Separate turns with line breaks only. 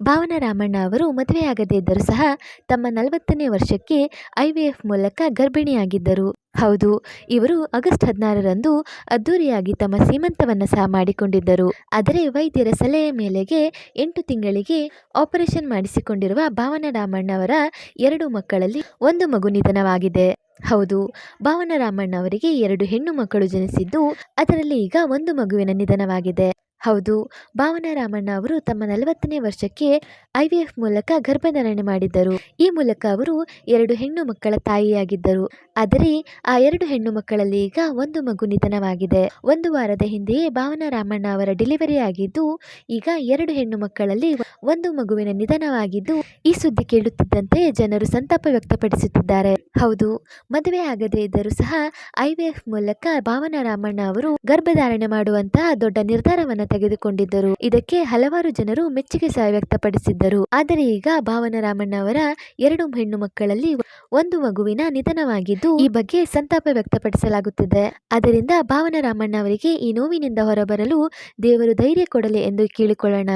ಭಾವನ ರಾಮಣ್ಣ ಅವರು ಮದುವೆಯಾಗದೇ ಇದ್ದರೂ ಸಹ ತಮ್ಮ ನಲವತ್ತನೇ ವರ್ಷಕ್ಕೆ ಐ ವಿ ಎಫ್ ಮೂಲಕ ಗರ್ಭಿಣಿಯಾಗಿದ್ದರು. ಹೌದು, ಇವರು ಆಗಸ್ಟ್ ಹದಿನಾರರಂದು ಅದ್ದೂರಿಯಾಗಿ ತಮ್ಮ ಸೀಮಂತವನ್ನು ಸಹ ಮಾಡಿಕೊಂಡಿದ್ದರು. ಆದರೆ ವೈದ್ಯರ ಸಲಹೆ ಮೇಲೆಗೆ ಎಂಟು ತಿಂಗಳಿಗೆ ಆಪರೇಷನ್ ಮಾಡಿಸಿಕೊಂಡಿರುವ ಭಾವನ ರಾಮಣ್ಣವರ ಎರಡು ಮಕ್ಕಳಲ್ಲಿ ಒಂದು ಮಗು ನಿಧನವಾಗಿದೆ. ಹೌದು ಭಾವನ ರಾಮಣ್ಣ ಅವರಿಗೆ ಎರಡು ಹೆಣ್ಣು ಮಕ್ಕಳು ಜನಿಸಿದ್ದು, ಅದರಲ್ಲಿ ಈಗ ಒಂದು ಮಗುವಿನ ನಿಧನವಾಗಿದೆ. ಹೌದು. ಭಾವನಾ ರಾಮಣ್ಣ ಅವರು ತಮ್ಮ ನಲವತ್ತನೇ ವರ್ಷಕ್ಕೆ ಐವಿಎಫ್ ಮೂಲಕ ಗರ್ಭಧಾರಣೆ ಮಾಡಿದ್ದರು. ಈ ಮೂಲಕ ಅವರು ಎರಡು ಹೆಣ್ಣು ಮಕ್ಕಳ ತಾಯಿಯಾಗಿದ್ದರು. ಆದರೆ ಆ ಎರಡು ಹೆಣ್ಣು ಮಕ್ಕಳಲ್ಲಿ ಈಗ ಒಂದು ಮಗು ನಿಧನವಾಗಿದೆ. ಒಂದು ವಾರದ ಹಿಂದೆಯೇ ಭಾವನಾ ರಾಮಣ್ಣ ಅವರ ಡೆಲಿವರಿ ಆಗಿದ್ದು, ಈಗ ಎರಡು ಹೆಣ್ಣು ಮಕ್ಕಳಲ್ಲಿ ಒಂದು ಮಗುವಿನ ನಿಧನವಾಗಿದ್ದು, ಈ ಸುದ್ದಿ ಕೇಳುತ್ತಿದ್ದಂತೆ ಜನರು ಸಂತಾಪ ವ್ಯಕ್ತಪಡಿಸುತ್ತಿದ್ದಾರೆ. ಹೌದು. ಮದುವೆ ಆಗದೇ ಇದ್ದರೂ ಸಹ ಐವಿಎಫ್ ಮೂಲಕ ಭಾವನಾ ರಾಮಣ್ಣ ಅವರು ಗರ್ಭಧಾರಣೆ ಮಾಡುವಂತಹ ದೊಡ್ಡ ನಿರ್ಧಾರವನ್ನು ತೆಗೆದುಕೊಂಡಿದ್ದರು. ಇದಕ್ಕೆ ಹಲವಾರು ಜನರು ಮೆಚ್ಚುಗೆ ಸಹ ವ್ಯಕ್ತಪಡಿಸಿದ್ದರು. ಆದರೆ ಈಗ ಭಾವನ ರಾಮಣ್ಣ ಅವರ ಎರಡು ಹೆಣ್ಣು ಮಕ್ಕಳಲ್ಲಿ ಒಂದು ಮಗುವಿನ ನಿಧನವಾಗಿದ್ದು, ಈ ಬಗ್ಗೆ ಸಂತಾಪ ವ್ಯಕ್ತಪಡಿಸಲಾಗುತ್ತಿದೆ. ಅದರಿಂದ ಭಾವನ ರಾಮಣ್ಣ ಅವರಿಗೆ ಈ ನೋವಿನಿಂದ ಹೊರಬರಲು ದೇವರು ಧೈರ್ಯ ಕೊಡಲಿ ಎಂದು ಕೇಳಿಕೊಳ್ಳೋಣ.